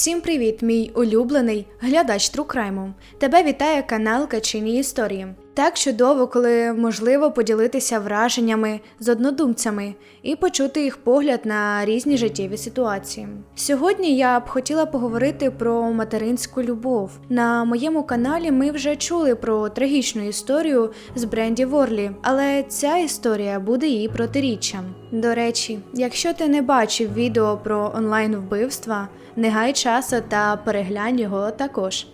Всім привіт, мій улюблений глядач Трукрайму. Тебе вітає канал Качині Історії. Так чудово, коли можливо поділитися враженнями з однодумцями і почути їх погляд на різні життєві ситуації. Сьогодні я б хотіла поговорити про материнську любов. На моєму каналі ми вже чули про трагічну історію з Бренді Ворлі, але ця історія буде її протиріччям. До речі, якщо ти не бачив відео про онлайн вбивства, не гай часу та переглянь його також.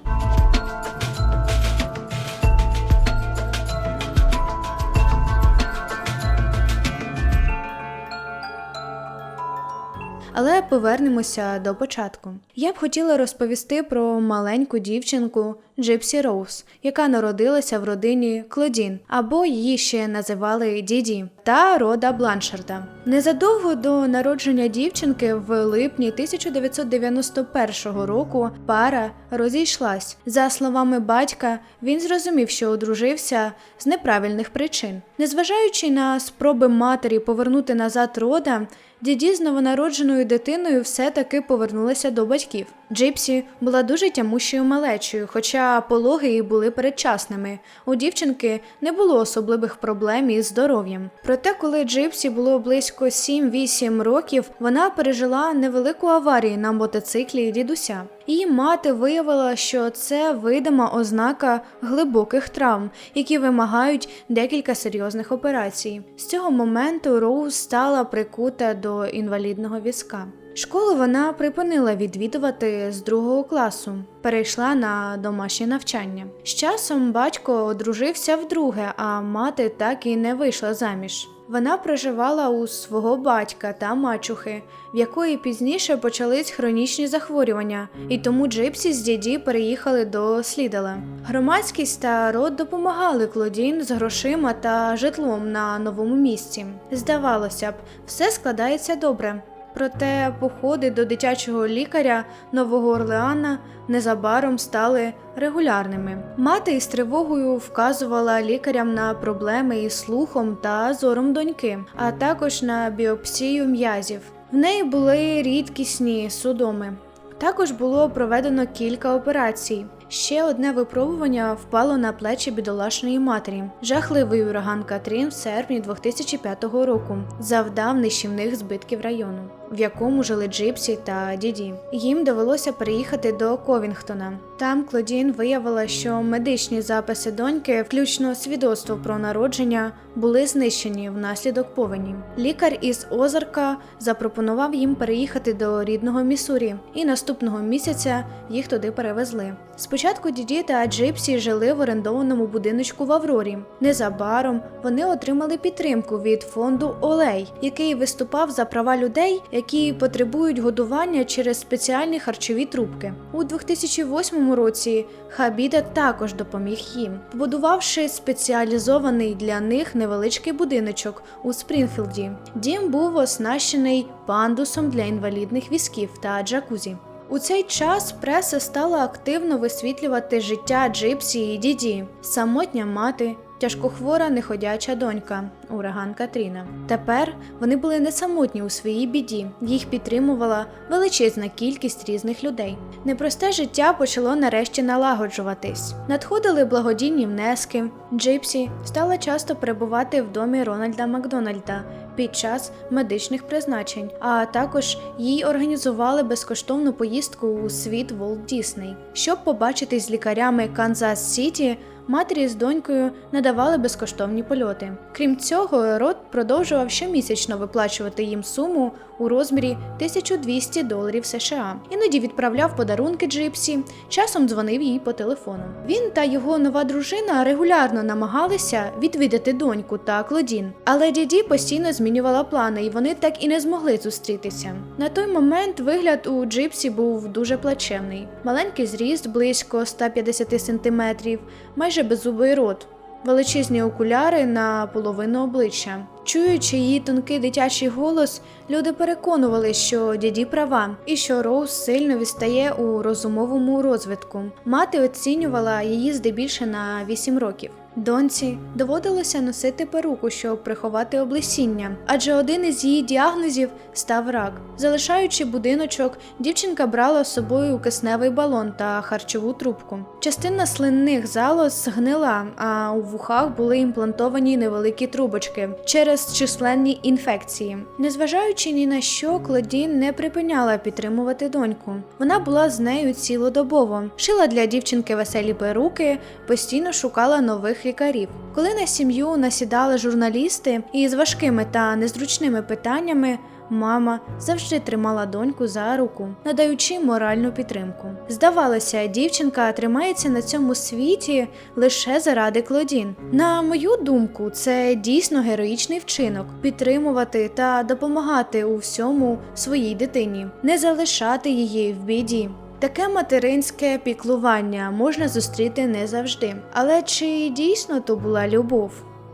Але повернемося до початку. Я б хотіла розповісти про маленьку дівчинку Джипсі Роуз, яка народилася в родині Клодін, або її ще називали Діді, та рода Бланшарда. Незадовго до народження дівчинки в липні 1991 року пара розійшлась. За словами батька, він зрозумів, що одружився з неправильних причин. Незважаючи на спроби матері повернути назад рода, Діді з новонародженою дитиною все-таки повернулися до батьків. Джипсі була дуже тямущою малечою, хоча пологи її були передчасними. У дівчинки не було особливих проблем із здоров'ям. Проте, коли Джипсі було близько 7-8 років, вона пережила невелику аварію на мотоциклі дідуся. Її мати виявила, що це видима ознака глибоких травм, які вимагають декілька серйозних операцій. З цього моменту Роуз стала прикута до інвалідного візка. Школу вона припинила відвідувати з другого класу, перейшла на домашнє навчання. З часом батько одружився вдруге, а мати так і не вийшла заміж. Вона проживала у свого батька та мачухи, в якої пізніше почались хронічні захворювання, і тому Джипсі з діді переїхали до Слідала. Громадськість та род допомагали Клодін з грошима та житлом на новому місці. Здавалося б, все складається добре. Проте походи до дитячого лікаря Нового Орлеана незабаром стали регулярними. Мати із тривогою вказувала лікарям на проблеми із слухом та зором доньки, а також на біопсію м'язів. В неї були рідкісні судоми. Також було проведено кілька операцій. Ще одне випробування впало на плечі бідолашної матері. Жахливий ураган Катрін в серпні 2005 року завдав нищівних збитків району, в якому жили Джипсі та Діді. Їм довелося переїхати до Ковінгтона. Там Клодін виявила, що медичні записи доньки, включно свідоцтво про народження, були знищені внаслідок повені. Лікар із Озарка запропонував їм переїхати до рідного Місурі, і наступного місяця їх туди перевезли. Спочатку діді та Джипсі жили в орендованому будиночку в Аврорі. Незабаром вони отримали підтримку від фонду Олей, який виступав за права людей, які потребують годування через спеціальні харчові трубки. У 2008 році Хабіда також допоміг їм, побудувавши спеціалізований для них невеличкий будиночок у Спрінфілді. Дім був оснащений пандусом для інвалідних візків та джакузі. У цей час преса стала активно висвітлювати життя Джипсі і Діді, самотня мати, тяжкохвора неходяча донька, ураган Катріна. Тепер вони були не самотні у своїй біді, їх підтримувала величезна кількість різних людей. Непросте життя почало нарешті налагоджуватись. Надходили благодійні внески. Джипсі стала часто перебувати в домі Рональда Макдональда під час медичних призначень, а також їй організували безкоштовну поїздку у світ Волт Дісней. Щоб побачитись з лікарями Канзас Сіті, матері з донькою надавали безкоштовні польоти. Крім цього, род продовжував щомісячно виплачувати їм суму у розмірі 1200 доларів США. Іноді відправляв подарунки Джипсі, часом дзвонив їй по телефону. Він та його нова дружина регулярно намагалися відвідати доньку та Клодін, але діді постійно змінювала плани, і вони так і не змогли зустрітися. На той момент вигляд у Джипсі був дуже плачевний. Маленький зріст близько 150 сантиметрів, майже беззубий рот, величезні окуляри на половину обличчя. Чуючи її тонкий дитячий голос, люди переконували, що діді права, і що Роуз сильно відстає у розумовому розвитку. Мати оцінювала її здебільше на 8 років. Доньці доводилося носити перуку, щоб приховати облесіння, адже один із її діагнозів став рак. Залишаючи будиночок, дівчинка брала з собою кисневий балон та харчову трубку. Частина слинних залоз згнила, а у вухах були імплантовані невеликі трубочки через численні інфекції. Незважаючи ні на що, Клодін не припиняла підтримувати доньку. Вона була з нею цілодобово, шила для дівчинки веселі перуки, постійно шукала нових лікарів. Коли на сім'ю насідали журналісти із важкими та незручними питаннями. Мама завжди тримала доньку за руку, надаючи моральну підтримку. Здавалося, дівчинка тримається на цьому світі лише заради Клодін. На мою думку, це дійсно героїчний вчинок підтримувати та допомагати у всьому своїй дитині, не залишати її в біді. Таке материнське піклування можна зустріти не завжди. Але чи дійсно то була любов?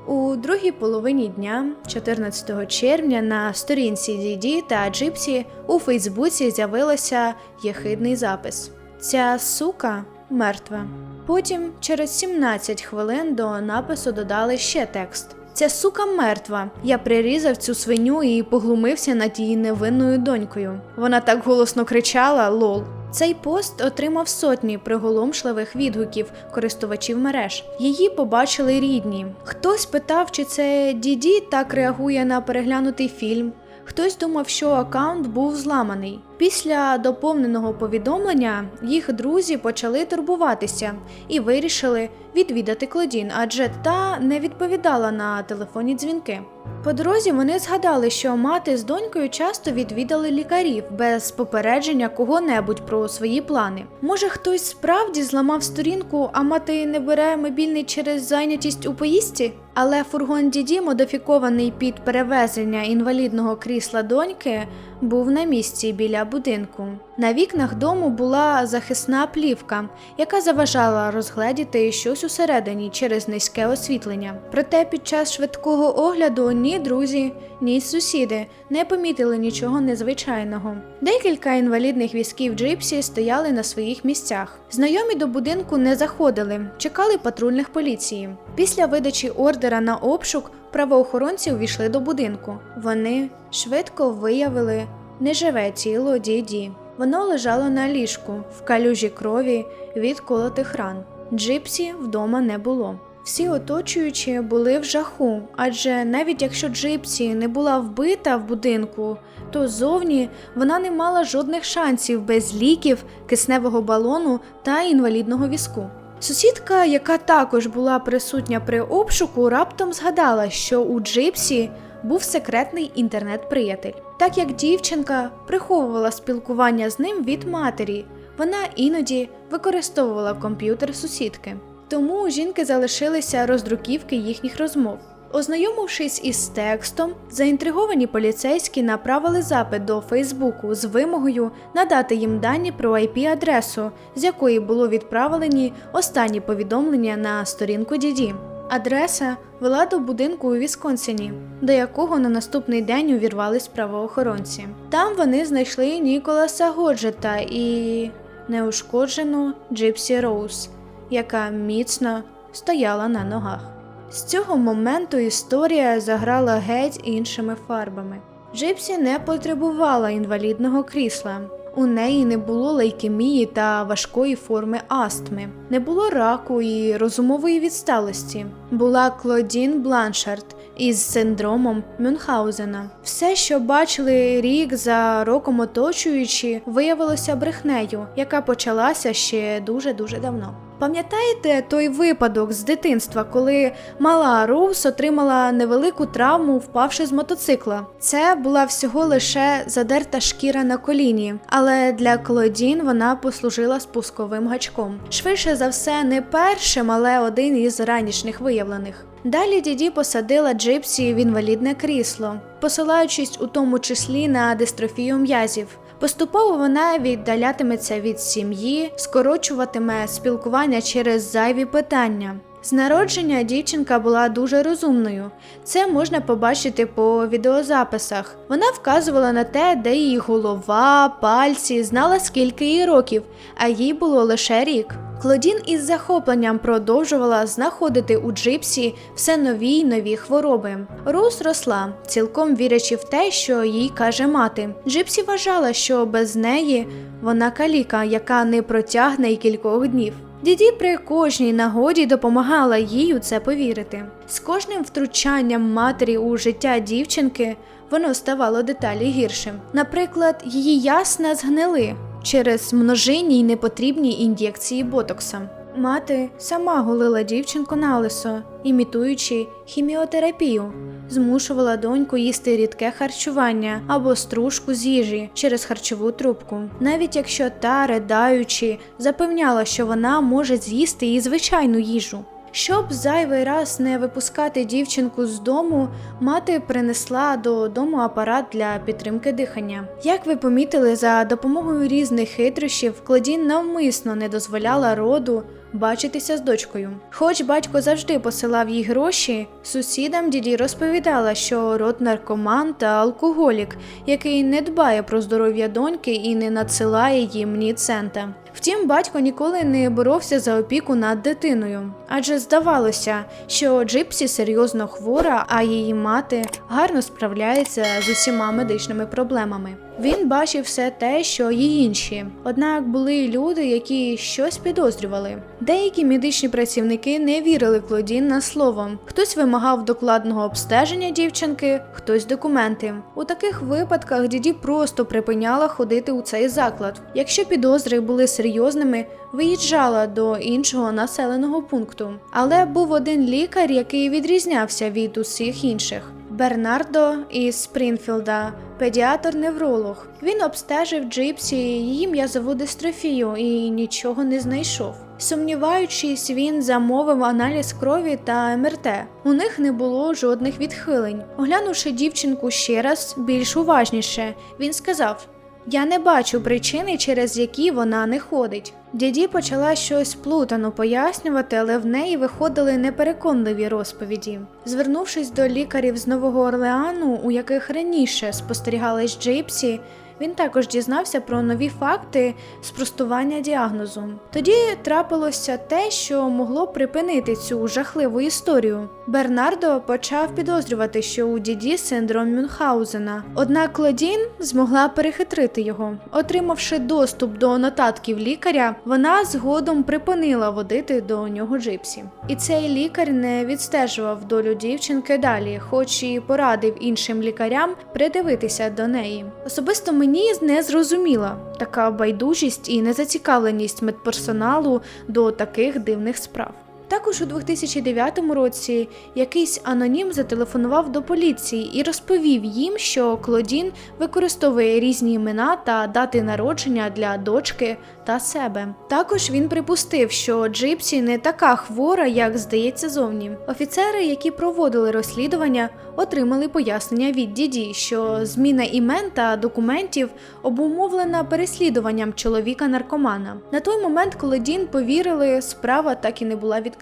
У другій половині дня, 14 червня, на сторінці Діді та Джипсі у Фейсбуці з'явилося єхидний запис: Ця сука мертва. Потім, через 17 хвилин до напису додали ще текст. Ця сука мертва. Я прирізав цю свиню і поглумився над її невинною донькою. Вона так голосно кричала лол. Цей пост отримав сотні приголомшливих відгуків користувачів мереж. Її побачили рідні. Хтось питав, чи це Діді так реагує на переглянутий фільм. Хтось думав, що аккаунт був зламаний. Після доповненого повідомлення їх друзі почали турбуватися і вирішили відвідати Клодін, адже та не відповідала на телефонні дзвінки. По дорозі вони згадали, що мати з донькою часто відвідали лікарів без попередження кого-небудь про свої плани. Може, хтось справді зламав сторінку, а мати не бере мобільний через зайнятість у поїздці? Але фургон діді, модифікований під перевезення інвалідного крісла доньки, був на місці біля будинку. На вікнах дому була захисна плівка, яка заважала розгледіти щось усередині через низьке освітлення. Проте під час швидкого огляду ні друзі, ні сусіди не помітили нічого незвичайного. Декілька інвалідних візків джипсі стояли на своїх місцях. Знайомі до будинку не заходили, чекали патрульних поліції. Після видачі ордера на обшук правоохоронці увійшли до будинку. Вони швидко виявили неживе тіло діді. Воно лежало на ліжку в калюжі крові від колотих ран. Джипсі вдома не було. Всі оточуючі були в жаху, адже навіть якщо Джипсі не була вбита в будинку, то зовні вона не мала жодних шансів без ліків, кисневого балону та інвалідного візку. Сусідка, яка також була присутня при обшуку, раптом згадала, що у Джипсі був секретний інтернет-приятель. Так як дівчинка приховувала спілкування з ним від матері, вона іноді використовувала комп'ютер сусідки. Тому у жінки залишилися роздруківки їхніх розмов. Ознайомившись із текстом, заінтриговані поліцейські направили запит до Фейсбуку з вимогою надати їм дані про IP-адресу, з якої було відправлені останні повідомлення на сторінку Діді. Адреса вела до будинку у Вісконсині, до якого на наступний день увірвались правоохоронці. Там вони знайшли Ніколаса Годжета і неушкоджену Джипсі Роуз, яка міцно стояла на ногах. З цього моменту історія заграла геть іншими фарбами. Джипсі не потребувала інвалідного крісла. У неї не було лейкемії та важкої форми астми, не було раку і розумової відсталості. Була Клодін Бланшард із синдромом Мюнхгаузена. Все, що бачили рік за роком оточуючи, виявилося брехнею, яка почалася ще дуже дуже давно. Пам'ятаєте той випадок з дитинства, коли мала Роуз отримала невелику травму, впавши з мотоцикла? Це була всього лише задерта шкіра на коліні, але для Клодін вона послужила спусковим гачком. Швидше за все, не першим, але один із ранішніх виявлених. Далі діді посадила Джипсі в інвалідне крісло, посилаючись у тому числі на дистрофію м'язів. Поступово вона віддалятиметься від сім'ї, скорочуватиме спілкування через зайві питання. З народження дівчинка була дуже розумною. Це можна побачити по відеозаписах. Вона вказувала на те, де її голова, пальці, знала скільки їй років, а їй було лише рік. Клодін із захопленням продовжувала знаходити у Джипсі все нові й нові хвороби. Роуз росла, цілком вірячи в те, що їй каже мати. Джипсі вважала, що без неї вона каліка, яка не протягне й кількох днів. Діді при кожній нагоді допомагала їй у це повірити. З кожним втручанням матері у життя дівчинки воно ставало деталі гіршим. Наприклад, її ясна згнили через множинні й непотрібні ін'єкції ботокса. Мати сама голила дівчинку на лисо, імітуючи хіміотерапію, змушувала доньку їсти рідке харчування або стружку з їжі через харчову трубку, навіть якщо та, ридаючи, запевняла, що вона може з'їсти і звичайну їжу. Щоб зайвий раз не випускати дівчинку з дому, мати принесла до дому апарат для підтримки дихання. Як ви помітили, за допомогою різних хитрощів Клодін навмисно не дозволяла роду бачитися з дочкою. Хоч батько завжди посилав їй гроші, сусідам діді розповідала, що род наркоман та алкоголік, який не дбає про здоров'я доньки і не надсилає їм ні цента. Втім, батько ніколи не боровся за опіку над дитиною, адже здавалося, що Джипсі серйозно хвора, а її мати гарно справляється з усіма медичними проблемами. Він бачив все те, що й інші. Однак були люди, які щось підозрювали. Деякі медичні працівники не вірили Клодін на слово. Хтось вимагав докладного обстеження дівчинки, хтось документи. У таких випадках діді просто припиняла ходити у цей заклад. Якщо підозри були серйозними, виїжджала до іншого населеного пункту. Але був один лікар, який відрізнявся від усіх інших. Бернардо із Спрінфілда, педіатр-невролог. Він обстежив Джипсі її м'язову дистрофію і нічого не знайшов. Сумніваючись, він замовив аналіз крові та МРТ. У них не було жодних відхилень. Оглянувши дівчинку ще раз більш уважніше, він сказав: Я не бачу причини, через які вона не ходить. Діді почала щось плутано пояснювати, але в неї виходили непереконливі розповіді. Звернувшись до лікарів з Нового Орлеану, у яких раніше спостерігались Джипсі, він також дізнався про нові факти спростування діагнозу. Тоді трапилося те, що могло припинити цю жахливу історію. Бернардо почав підозрювати, що у діді синдром Мюнхгаузена. Однак Клодін змогла перехитрити його. Отримавши доступ до нотатків лікаря, вона згодом припинила водити до нього джипсі. І цей лікар не відстежував долю дівчинки далі, хоч і порадив іншим лікарям придивитися до неї. Особисто мені не зрозуміла така байдужість і незацікавленість медперсоналу до таких дивних справ. Також у 2009 році якийсь анонім зателефонував до поліції і розповів їм, що Клодін використовує різні імена та дати народження для дочки та себе. Також він припустив, що Джипсі не така хвора, як здається зовні. Офіцери, які проводили розслідування, отримали пояснення від діді, що зміна імен та документів обумовлена переслідуванням чоловіка-наркомана. На той момент, коли Дін повірили, справа так і не була відкрита.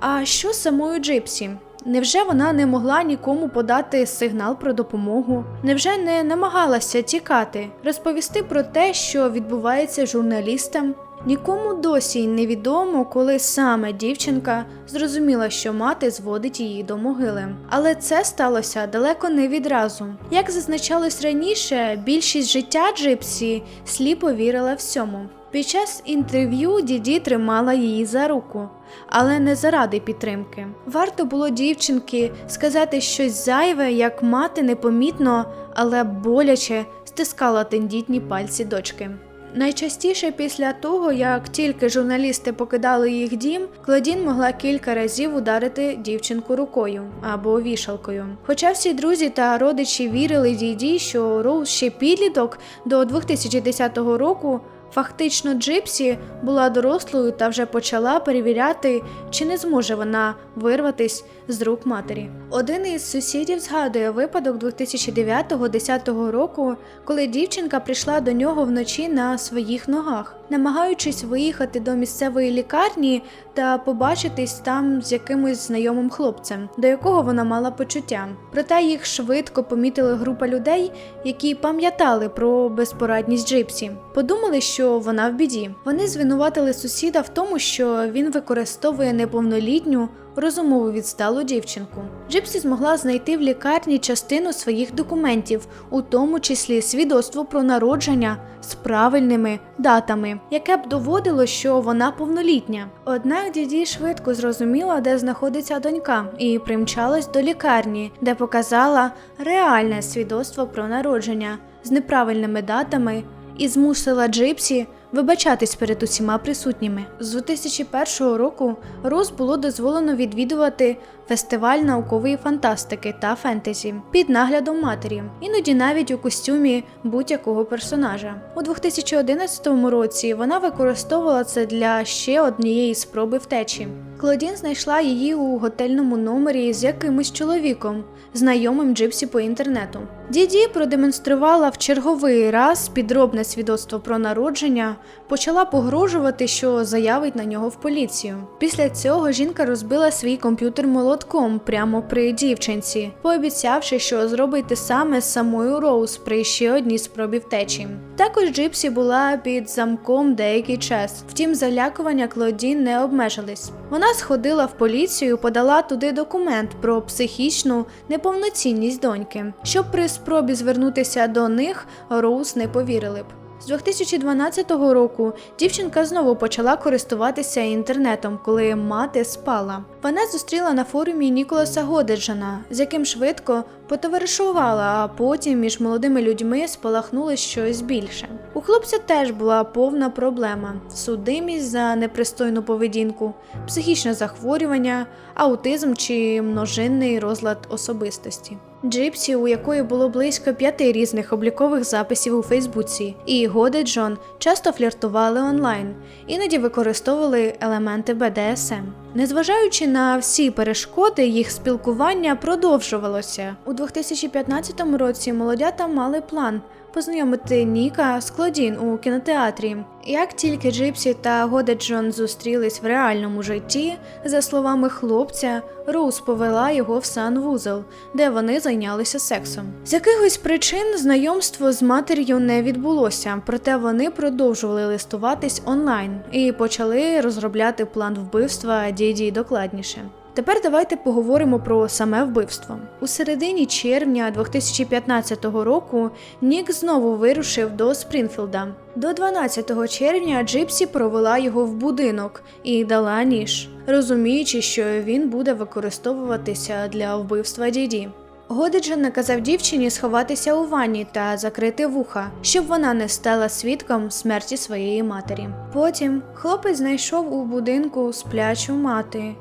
А що самою Джипсі? Невже вона не могла нікому подати сигнал про допомогу? Невже не намагалася тікати, розповісти про те, що відбувається журналістам? Нікому досі й невідомо, коли саме дівчинка зрозуміла, що мати зводить її до могили. Але це сталося далеко не відразу. Як зазначалось раніше, більшість життя Джипсі сліпо вірила всьому. Під час інтерв'ю діді тримала її за руку, але не заради підтримки. Варто було дівчинки сказати щось зайве, як мати непомітно, але боляче стискала тендітні пальці дочки. Найчастіше після того, як тільки журналісти покидали їх дім, Клодін могла кілька разів ударити дівчинку рукою або вішалкою. Хоча всі друзі та родичі вірили діді, що Роуз ще підліток до 2010 року Фактично, Джипсі була дорослою та вже почала перевіряти, чи не зможе вона вирватись з рук матері. Один із сусідів згадує випадок 2009-10 року, коли дівчинка прийшла до нього вночі на своїх ногах, намагаючись виїхати до місцевої лікарні та побачитись там з якимось знайомим хлопцем, до якого вона мала почуття. Проте їх швидко помітили група людей, які пам'ятали про безпорадність Джипсі. Подумали, що вона в біді. Вони звинуватили сусіда в тому, що він використовує неповнолітню розумову відсталу дівчинку. Джипсі змогла знайти в лікарні частину своїх документів, у тому числі свідоцтво про народження з правильними датами, яке б доводило, що вона повнолітня. Однак діді швидко зрозуміла, де знаходиться донька, і примчалась до лікарні, де показала реальне свідоцтво про народження з неправильними датами і змусила Джипсі вибачатись перед усіма присутніми. З 2001 року Роз було дозволено відвідувати фестиваль наукової фантастики та фентезі під наглядом матері, іноді навіть у костюмі будь-якого персонажа. У 2011 році вона використовувала це для ще однієї спроби втечі. Клодін знайшла її у готельному номері з якимось чоловіком, знайомим Джипсі по інтернету. Діді продемонструвала в черговий раз підробне свідоцтво про народження, почала погрожувати, що заявить на нього в поліцію. Після цього жінка розбила свій комп'ютер молотком прямо при дівчинці, пообіцявши, що зробить те саме з самою Роуз при ще одній спробі втечі. Також Джипсі була під замком деякий час. Втім, залякування Клодін не обмежились. Вона сходила в поліцію, подала туди документ про психічну неповноцінність доньки, щоб при спробі звернутися до них Роуз не повірили б. З 2012 року дівчинка знову почала користуватися інтернетом, коли мати спала. Вона зустріла на форумі Ніколаса Годеджана, з яким швидко потоваришувала, а потім між молодими людьми спалахнуло щось більше. У хлопця теж була повна проблема: судимість за непристойну поведінку, психічне захворювання, аутизм чи множинний розлад особистості. Джипсі, у якої було близько п'яти різних облікових записів у Фейсбуці, і Годи Джон часто фліртували онлайн, іноді використовували елементи БДСМ. Незважаючи на всі перешкоди, їх спілкування продовжувалося. У 2015 році молодята мали план познайомити Ніка з Клодін у кінотеатрі. Як тільки Джипсі та Годе Джон зустрілись в реальному житті, за словами хлопця, Роуз повела його в санвузол, де вони зайнялися сексом. З якихось причин знайомство з матір'ю не відбулося, проте вони продовжували листуватись онлайн і почали розробляти план вбивства діді докладніше. Тепер давайте поговоримо про саме вбивство. У середині червня 2015 року Нік знову вирушив до Спрінфілда. До 12 червня Джипсі провела його в будинок і дала ніж, розуміючи, що він буде використовуватися для вбивства діді. Годиджен наказав дівчині сховатися у ванні та закрити вуха, щоб вона не стала свідком смерті своєї матері. Потім хлопець знайшов у будинку сплячу мати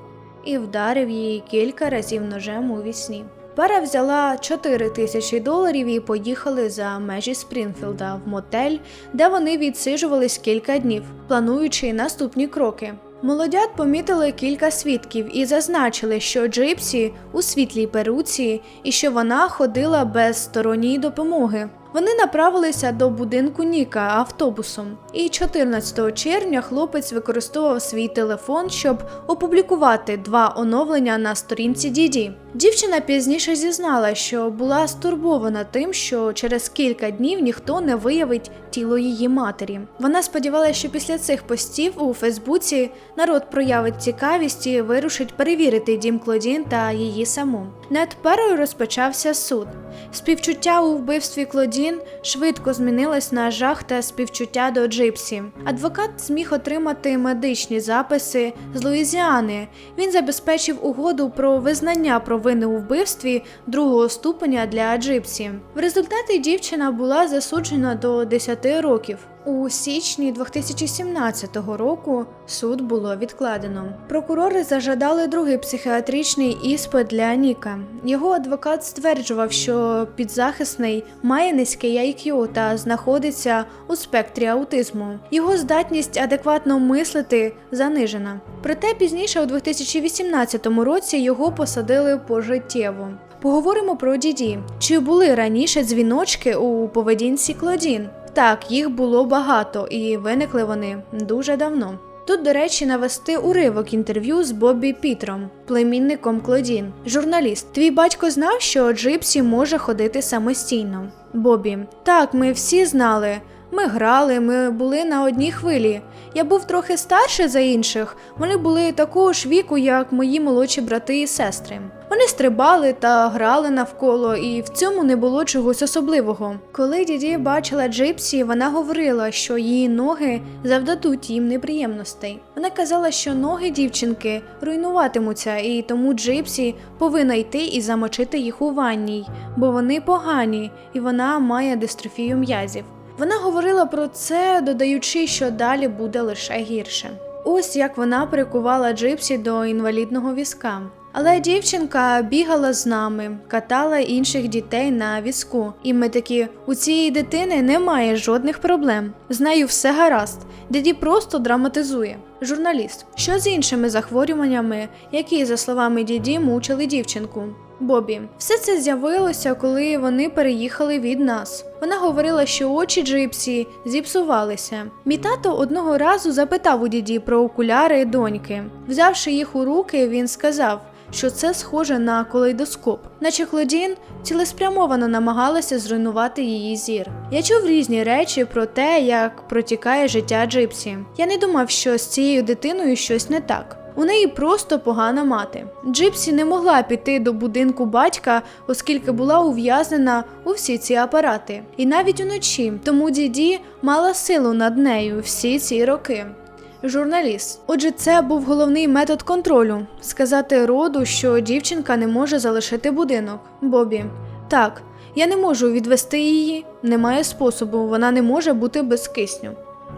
і вдарив її кілька разів ножем у вісні. Пара взяла 4 тисячі доларів і поїхали за межі Спрінфілда в мотель, де вони відсиджувались кілька днів, плануючи наступні кроки. Молодят помітили кілька свідків і зазначили, що Джипсі у світлій перуці і що вона ходила без сторонньої допомоги. Вони направилися до будинку Ніка автобусом, і 14 червня хлопець використовував свій телефон, щоб опублікувати два оновлення на сторінці Діді. Дівчина пізніше зізнала, що була стурбована тим, що через кілька днів ніхто не виявить тіло її матері. Вона сподівалася, що після цих постів у Фейсбуці народ проявить цікавість і вирушить перевірити дім Клодін та її саму. Над парою розпочався суд. Співчуття у вбивстві Клодін швидко змінилась на жах та співчуття до Джипсі. Адвокат зміг отримати медичні записи з Луїзіани. Він забезпечив угоду про визнання провини у вбивстві другого ступеня для Джипсі. В результаті дівчина була засуджена до 10 років. У січні 2017 року суд було відкладено. Прокурори зажадали другий психіатричний іспит для Ніка. Його адвокат стверджував, що підзахисний має низький IQ та знаходиться у спектрі аутизму. Його здатність адекватно мислити занижена. Проте пізніше, у 2018 році, його посадили пожиттєво. Поговоримо про діді. Чи були раніше дзвіночки у поведінці Клодін? Так, їх було багато, і виникли вони дуже давно. Тут, до речі, навести уривок інтерв'ю з Бобі Пітром, племінником Клодін. Журналіст, твій батько знав, що Джипсі може ходити самостійно. Бобі, так, ми всі знали. Ми грали, ми були на одній хвилі. Я був трохи старше за інших. Вони були такого ж віку, як мої молодші брати і сестри. Вони стрибали та грали навколо, і в цьому не було чогось особливого. Коли діді бачила Джипсі, вона говорила, що її ноги завдадуть їм неприємностей. Вона казала, що ноги дівчинки руйнуватимуться, і тому Джипсі повинна йти і замочити їх у ванній, бо вони погані, і вона має дистрофію м'язів. Вона говорила про це, додаючи, що далі буде лише гірше. Ось як вона прикувала Джипсі до інвалідного візка. Але дівчинка бігала з нами, катала інших дітей на візку. І ми такі: у цієї дитини немає жодних проблем. З нею все гаразд. Діді просто драматизує. Журналіст, що з іншими захворюваннями, які, за словами діді, мучили дівчинку. Бобі, все це з'явилося, коли вони переїхали від нас. Вона говорила, що очі Джипсі зіпсувалися. Мій тато одного разу запитав у діді про окуляри доньки. Взявши їх у руки, він сказав, що це схоже на колейдоскоп, наче Клодін цілеспрямовано намагалася зруйнувати її зір. Я чув різні речі про те, як протікає життя Джипсі. Я не думав, що з цією дитиною щось не так. У неї просто погана мати. Джипсі не могла піти до будинку батька, оскільки була ув'язнена у всі ці апарати. І навіть уночі, тому діді мала силу над нею всі ці роки. Журналіст. Отже, це був головний метод контролю сказати роду, що дівчинка не може залишити будинок. Бобі. Так, я не можу відвести її, немає способу, вона не може бути без кисню.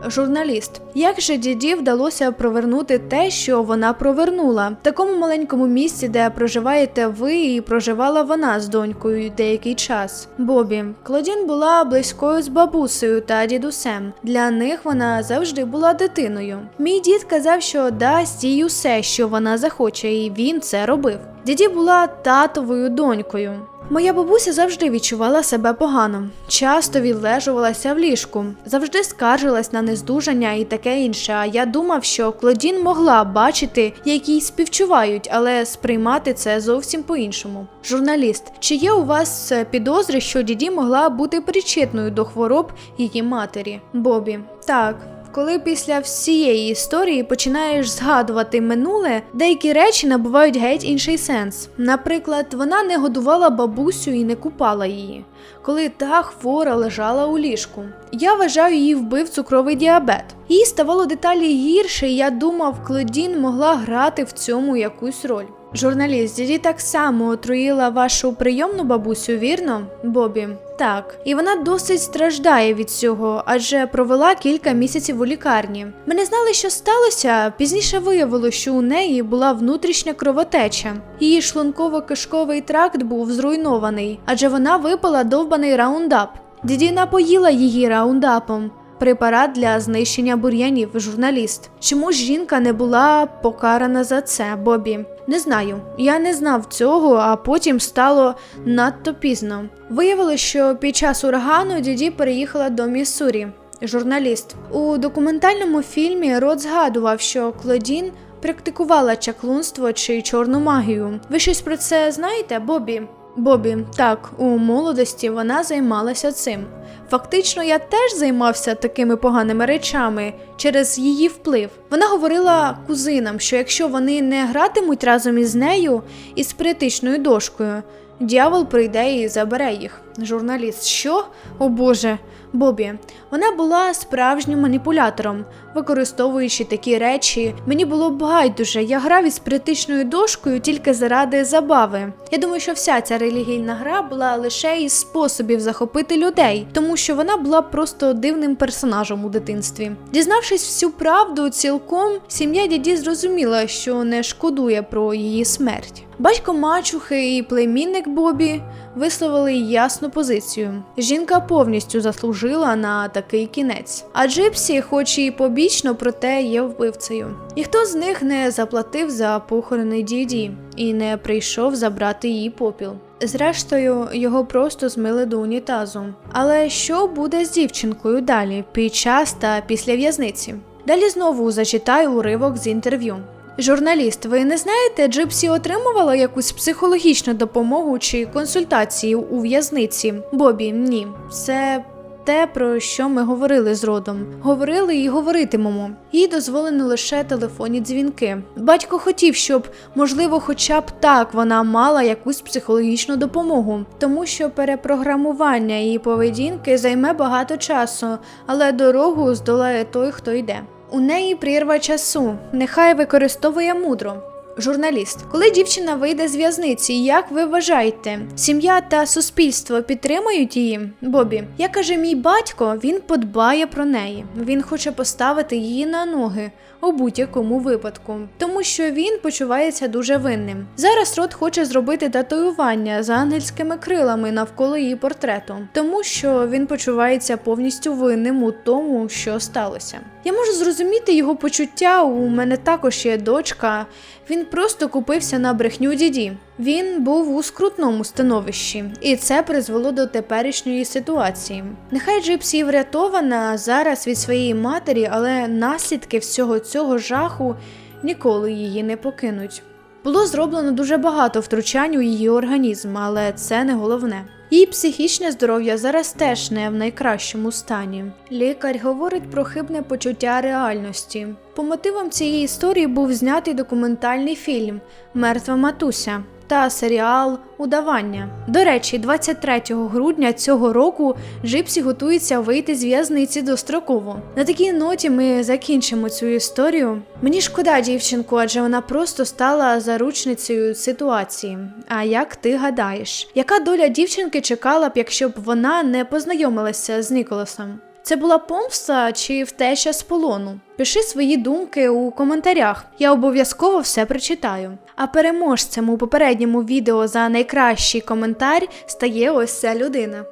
Журналіст, як же діді вдалося провернути те, що вона провернула в такому маленькому місці, де проживаєте ви і проживала вона з донькою деякий час? Бобі Клодін була близькою з бабусею та дідусем. Для них вона завжди була дитиною. Мій дід казав, що дасть їй усе, що вона захоче, і він це робив. Діді була татовою донькою. Моя бабуся завжди відчувала себе погано, часто відлежувалася в ліжку, завжди скаржилась на нездужання і таке інше. А я думав, що Клодін могла бачити, як їй співчувають, але сприймати це зовсім по-іншому. Журналіст, чи є у вас е, підозри, що діді могла бути причетною до хвороб її матері? Бобі, так. Коли після всієї історії починаєш згадувати минуле, деякі речі набувають геть інший сенс. Наприклад, вона не годувала бабусю і не купала її, коли та хвора лежала у ліжку. Я вважаю її вбив цукровий діабет. Їй ставало деталі гірше, і я думав, Клодін могла грати в цьому якусь роль. Журналіст, діді так само отруїла вашу прийомну бабусю, вірно? Бобі, так. І вона досить страждає від цього, адже провела кілька місяців у лікарні. Ми не знали, що сталося. Пізніше виявилося, що у неї була внутрішня кровотеча. Її шлунково-кишковий тракт був зруйнований, адже вона випила довбаний раундап. Діді напоїла її раундапом. Препарат для знищення бур'янів, журналіст. Чому ж жінка не була покарана за це, Бобі? Не знаю. Я не знав цього, а потім стало надто пізно. Виявилося, що під час урагану діді переїхала до Міссурі. Журналіст у документальному фільмі Рот згадував, що Клодін практикувала чаклунство чи чорну магію. Ви щось про це знаєте, Бобі? Бобі, так, у молодості вона займалася цим. Фактично, я теж займався такими поганими речами через її вплив. Вона говорила кузинам, що якщо вони не гратимуть разом із нею і з спиритичною дошкою, дьявол прийде і забере їх. Журналіст, що? О Боже, Бобі. Вона була справжнім маніпулятором, використовуючи такі речі. Мені було байдуже. Я грав із спиритичною дошкою тільки заради забави. Я думаю, що вся ця релігійна гра була лише із способів захопити людей, тому що вона була просто дивним персонажем у дитинстві. Дізнавшись всю правду цілком, сім'я діді зрозуміла, що не шкодує про її смерть. Батько мачухи і племінник Бобі висловили ясну позицію. Жінка повністю заслужила на такий кінець. А Джипсі, хоч і побічно, проте є вбивцею. Ніхто з них не заплатив за похорони діді і не прийшов забрати її попіл. Зрештою, його просто змили до унітазу. Але що буде з дівчинкою далі, під час та після в'язниці? Далі знову зачитаю уривок з інтерв'ю. Журналіст, ви не знаєте, Джипсі отримувала якусь психологічну допомогу чи консультації у в'язниці? Бобі, ні. Це те, про що ми говорили з родом. Говорили і говоритимемо. Їй дозволено лише телефонні дзвінки. Батько хотів, щоб, можливо, хоча б так вона мала якусь психологічну допомогу, тому що перепрограмування її поведінки займе багато часу, але дорогу здолає той, хто йде. У неї прірва часу, нехай використовує мудро. Журналіст, коли дівчина вийде з в'язниці, як ви вважаєте, сім'я та суспільство підтримують її? Бобі, як каже мій батько, він подбає про неї. Він хоче поставити її на ноги у будь-якому випадку, тому що він почувається дуже винним. Зараз род хоче зробити татуювання з ангельськими крилами навколо її портрету, тому що він почувається повністю винним у тому, що сталося. Я можу зрозуміти його почуття. У мене також є дочка. Він просто купився на брехню діді. Він був у скрутному становищі, і це призвело до теперішньої ситуації. Нехай Джипсі врятована зараз від своєї матері, але наслідки всього цього жаху ніколи її не покинуть. Було зроблено дуже багато втручань у її організм, але це не головне. Її психічне здоров'я зараз теж не в найкращому стані. Лікар говорить про хибне почуття реальності. По мотивам цієї історії був знятий документальний фільм Мертва матуся та серіал Удавання. До речі, 23 грудня цього року Джипсі готується вийти з в'язниці достроково. На такій ноті ми закінчимо цю історію. Мені шкода дівчинку, адже вона просто стала заручницею ситуації. А як ти гадаєш, яка доля дівчинки чекала б, якщо б вона не познайомилася з Ніколасом? Це була помста чи втеча з полону? Пиши свої думки у коментарях. Я обов'язково все прочитаю. А переможцем у попередньому відео за найкращий коментар стає ось ця людина.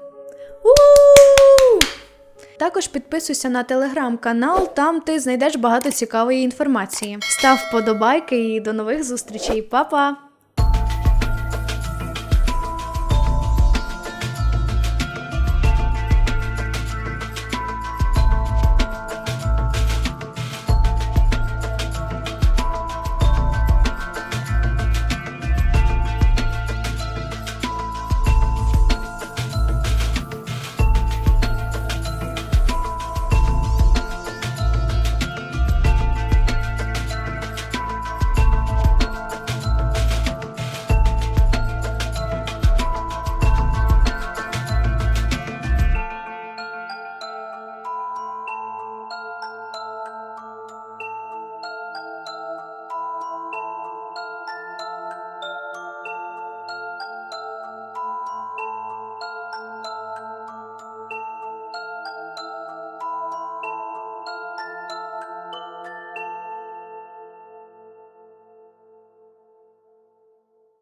У! Також підписуйся на телеграм-канал, там ти знайдеш багато цікавої інформації. Став вподобайки і до нових зустрічей, Па-па!